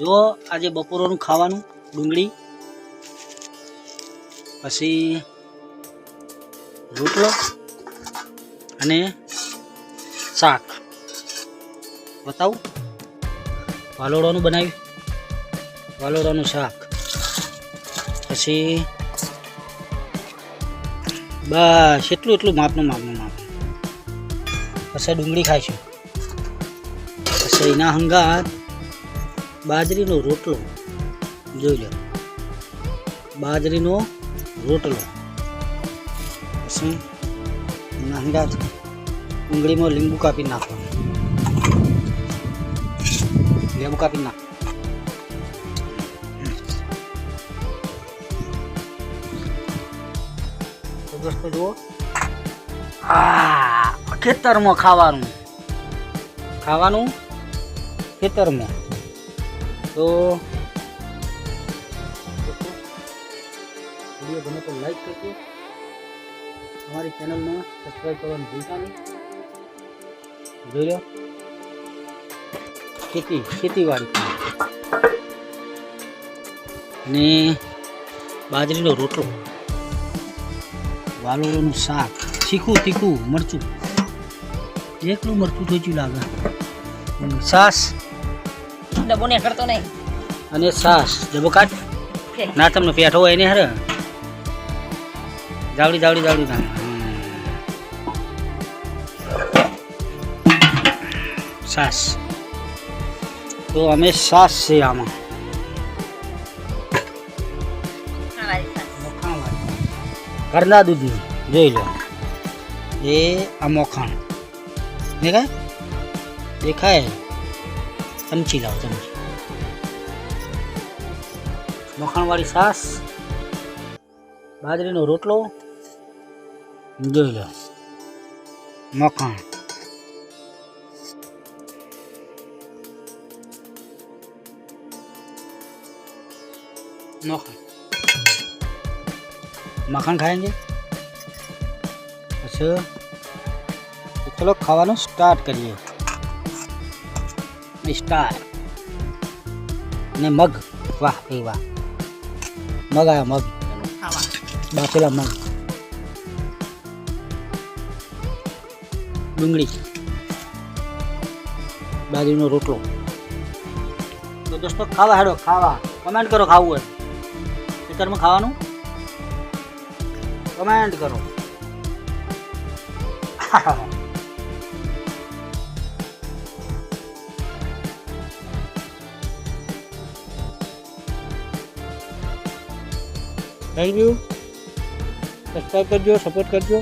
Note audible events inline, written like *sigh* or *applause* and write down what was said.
જો આજે બપોરનું ખાવાનું, ડુંગળી, પછી રોટલો અને શાક. બતાવું. વાલોડાનું બનાવ્યું વાલોડાનું શાક. પછી બસ, એટલું એટલું માપનું માપનું માપ. પછી ડુંગળી ખાઈશું. પછી એના હંગાત. બાજરીનો રોટલો જોઈ લો. બાજરીનો રોટલો. પછી નાંગા ડુંગળીમાં લીંબુ કાપી નાખવાનું. લીંબુ કાપી નાખ. દોસ્તો આ ખેતરમાં ખાવાનું. ખાવાનું ખેતરમાં. તો વીડિયો ગમે તો લાઈક કરજો. અમારી ચેનલને સબસ્ક્રાઈબ કરવાનું ભૂલતા નહીં. જોઈ લો. ખેતી, ખેતીવાડી. અને બાજરીનો રોટલો. વાલોળનું શાક. તીખું તીખું મરચું. એકલું મરચું થઈ ગયું લાગે. અને ને કરતો નહીં. અને સાસ ડબો કાટ ના તમને પેઠો હોય ને હરે. જાવડી જાવડી જાવડી ના. સાસ. તો અમે સાસ છે આમાં. ઘરના દૂધની જોઈ લો. એ આ મોખાણ. દેખાય? દેખાય. ચમચી લાવો ચમચી મખાણવાળી છાસ બાજરીનો રોટલો, જોઈ લો. મખાણ. મખાણ. મખાણ ખાएंगे પછી ચલો ખાવાનું સ્ટાર્ટ કરીએ. સ્ટાર્ટ ને મગ. વાહ, એ વાહ. મગ આવ્યા, મગ. બાફેલા મગ. ડુંગળી. બાજરીનો રોટલો. તો દોસ્તો, ખાવા હેડો, ખાવા. કમેન્ટ કરો ખાવું હોય. ખેતરમાં ખાવાનું? કમેન્ટ કરો. *laughs* થેન્ક યુ સબસ્ક્રાઈબ કરજો સપોર્ટ કરજો.